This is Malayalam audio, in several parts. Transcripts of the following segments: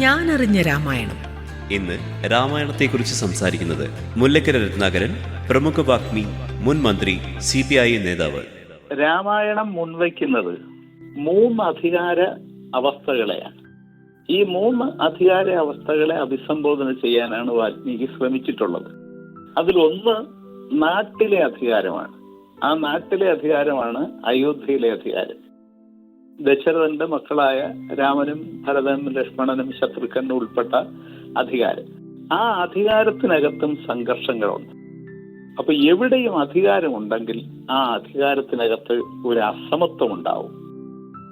ഞാനറിഞ്ഞ രാമായണം. ഇന്ന് രാമായണത്തെക്കുറിച്ച് സംസാരിക്കുന്നത് മുല്ലക്കര രത്നാകരൻ പ്രമുഖ വാഗ്മി മുൻ മന്ത്രി സി പി ഐ നേതാവ്. രാമായണം മുൻവയ്ക്കുന്നത് മൂന്ന് അധികാര അവസ്ഥകളെയാണ്. ഈ മൂന്ന് അധികാര അവസ്ഥകളെ അഭിസംബോധന ചെയ്യാനാണ് വാൽമീകി ശ്രമിച്ചിട്ടുള്ളത്. അതിലൊന്ന് നാട്ടിലെ അധികാരമാണ്. ആ നാട്ടിലെ അധികാരമാണ് അയോധ്യയിലെ അധികാരം. ദശരഥന്റെ മക്കളായ രാമനും ഭരതനും ലക്ഷ്മണനും ശത്രുഘ്നും ഉൾപ്പെട്ട അധികാരം. ആ അധികാരത്തിനകത്തും സംഘർഷങ്ങളുണ്ട്. അപ്പൊ എവിടെയും അധികാരമുണ്ടെങ്കിൽ ആ അധികാരത്തിനകത്ത് ഒരു അസമത്വം ഉണ്ടാവും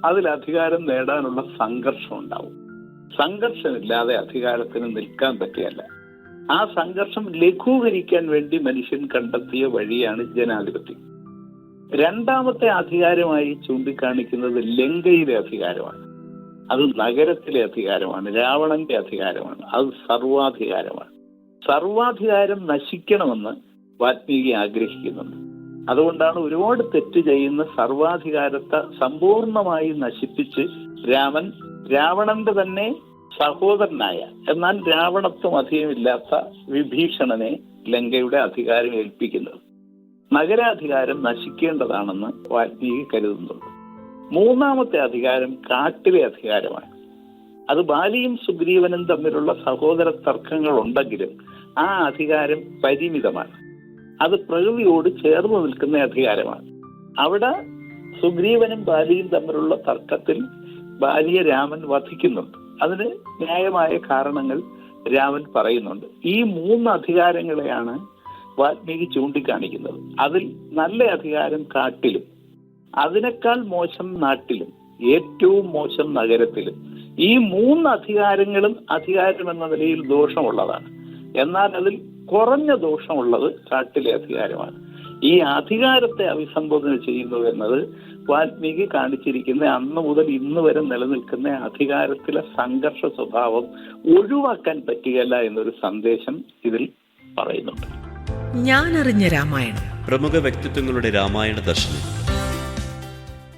അതിൽ അധികാരം നേടാനുള്ള സംഘർഷം ഉണ്ടാവും സംഘർഷമില്ലാതെ അധികാരത്തിന് നിൽക്കാൻ പറ്റിയല്ല. ആ സംഘർഷം ലഘൂകരിക്കാൻ വേണ്ടി മനുഷ്യൻ കണ്ടെത്തിയ വഴിയാണ് ജനാധിപത്യം. രണ്ടാമത്തെ അധികാരമായി ചൂണ്ടിക്കാണിക്കുന്നത് ലങ്കയിലെ അധികാരമാണ്. അത് നഗരത്തിലെ അധികാരമാണ് രാവണന്റെ അധികാരമാണ് അത് സർവാധികാരമാണ്. സർവാധികാരം നശിക്കണമെന്ന് വാത്മീകി ആഗ്രഹിക്കുന്നുണ്ട്. അതുകൊണ്ടാണ് ഒരുപാട് തെറ്റ് ചെയ്യുന്ന സർവാധികാരത്തെ സമ്പൂർണമായി നശിപ്പിച്ച് രാമൻ രാവണന്റെ തന്നെ സഹോദരനായ എന്നാൽ രാവണത്വം അധികമില്ലാത്ത വിഭീഷണനെ ലങ്കയുടെ അധികാരം ഏൽപ്പിക്കുന്നത്. നഗരാധികാരം നശിക്കേണ്ടതാണെന്ന് വാൽമീകി കരുതുന്നുണ്ട് മൂന്നാമത്തെ അധികാരം കാട്ടിലെ അധികാരമാണ്. അത് ബാലിയും സുഗ്രീവനും തമ്മിലുള്ള സഹോദര തർക്കങ്ങൾ ഉണ്ടെങ്കിലും ആ അധികാരം പരിമിതമാണ്. അത് പ്രകൃതിയോട് ചേർന്ന് നിൽക്കുന്ന അധികാരമാണ്. അവിടെ സുഗ്രീവനും ബാലിയും തമ്മിലുള്ള തർക്കത്തിൽ ബാലിയെ രാമൻ വധിക്കുന്നുണ്ട്. അതിന് ന്യായമായ കാരണങ്ങൾ രാമൻ പറയുന്നുണ്ട്. ഈ മൂന്ന് അധികാരങ്ങളെയാണ് വാൽമീകി ചൂണ്ടിക്കാണിക്കുന്നത്. അതിൽ നല്ല അധികാരം കാട്ടിലും അതിനേക്കാൾ മോശം നാട്ടിലും ഏറ്റവും മോശം നഗരത്തിലും ഈ മൂന്ന് അധികാരങ്ങളും അധികാരം എന്ന നിലയിൽ ദോഷമുള്ളതാണ്. എന്നാൽ അതിൽ കുറഞ്ഞ ദോഷമുള്ളത് കാട്ടിലെ അധികാരമാണ്. ഈ അധികാരത്തെ അഭിസംബോധന ചെയ്യുന്നു എന്നത് വാൽമീകി കാണിച്ചിരിക്കുന്ന അന്ന് മുതൽ ഇന്ന് വരെ നിലനിൽക്കുന്ന അധികാരത്തിലെ സംഘർഷ സ്വഭാവം ഒഴിവാക്കാൻ പറ്റുകയല്ല എന്നൊരു സന്ദേശം ഇതിൽ പറയുന്നുണ്ട്. ഞാനറിഞ്ഞ രാമായണം. പ്രമുഖ വ്യക്തിത്വങ്ങളുടെ രാമായണ ദർശനം.